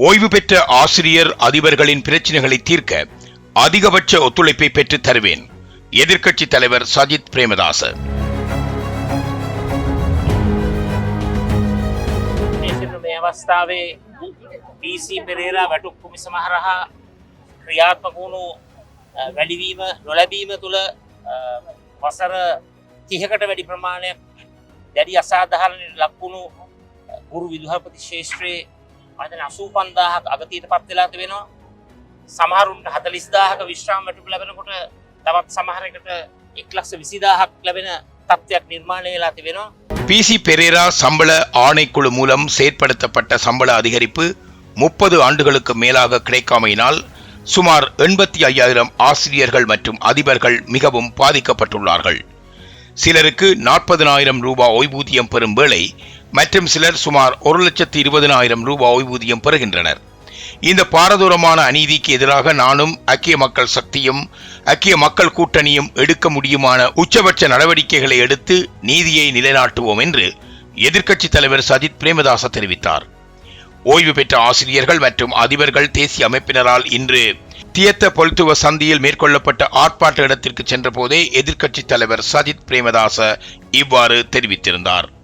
ஓய்வு பெற்ற ஆசிரியர் அதிபர்களின் பிரச்சனைகளை தீர்க்க அதிகபட்ச ஒத்துழைப்பை பெற்றுத் தருவேன் எதிர்க்கட்சி தலைவர் சஜித் பிரேமதாச විශේෂයෙන්ම මේ අවස්ථාවේ PC පෙරේරා වැටුප් කුමිස මහරහා ක්‍රියාත්මක වුණු අ, වැඩිවීම නොලැබීම තුළ අ, වසර තිහකට වැඩි ප්‍රමාණයක් දැඩි අසාධාරණයට ලක්වුණු අ, ගුරු විදුහල්පති ශේෂත්‍රයේ මතන අසූ පන්දාහක් අගතීත පත් වෙලා තිබෙනවා සමහරුන්ට හතලිස්දාහක විශ්‍රාම වැටුප ලැබෙනකොට තවත් සමහරකට එක් ලක්ෂ විසිදාහක් ලැබෙන තත්ත්වයක් නිර්මාණය වෙලා තිබෙනවා பிசி பெரேரா சம்பள ஆணைக்குழு மூலம் செயற்படுத்தப்பட்ட சம்பள அதிகரிப்பு முப்பது ஆண்டுகளுக்கு மேலாக கிடைக்காமையினால் சுமார் எண்பத்தி ஐயாயிரம் ஆசிரியர்கள் மற்றும் அதிபர்கள் மிகவும் பாதிக்கப்பட்டுள்ளார்கள் சிலருக்கு நாற்பதனாயிரம் ரூபாய் ஓய்வூதியம் பெறும் வேளை மற்றும் சிலர் சுமார் ஒரு லட்சத்து இருபதனாயிரம் ரூபாய் ஓய்வூதியம் பெறுகின்றனர். இந்த பாரதூரமான அநீதிக்கு எதிராக நானும் ஐக்கிய மக்கள் சக்தியும் ஐக்கிய மக்கள் கூட்டணியும் எடுக்க முடியுமான உச்சபட்ச நடவடிக்கைகளை எடுத்து நீதியை நிலைநாட்டுவோம் என்று எதிர்க்கட்சித் தலைவர் சஜித் பிரேமதாச தெரிவித்தார். ஓய்வு பெற்ற ஆசிரியர்கள் மற்றும் அதிபர்கள் தேசிய அமைப்பினரால் இன்று தியத்த பொல்துவ சந்தியில் மேற்கொள்ளப்பட்ட ஆர்ப்பாட்ட இடத்திற்கு சென்றபோதே எதிர்க்கட்சித் தலைவர் சஜித் பிரேமதாச இவ்வாறு தெரிவித்திருந்தார்.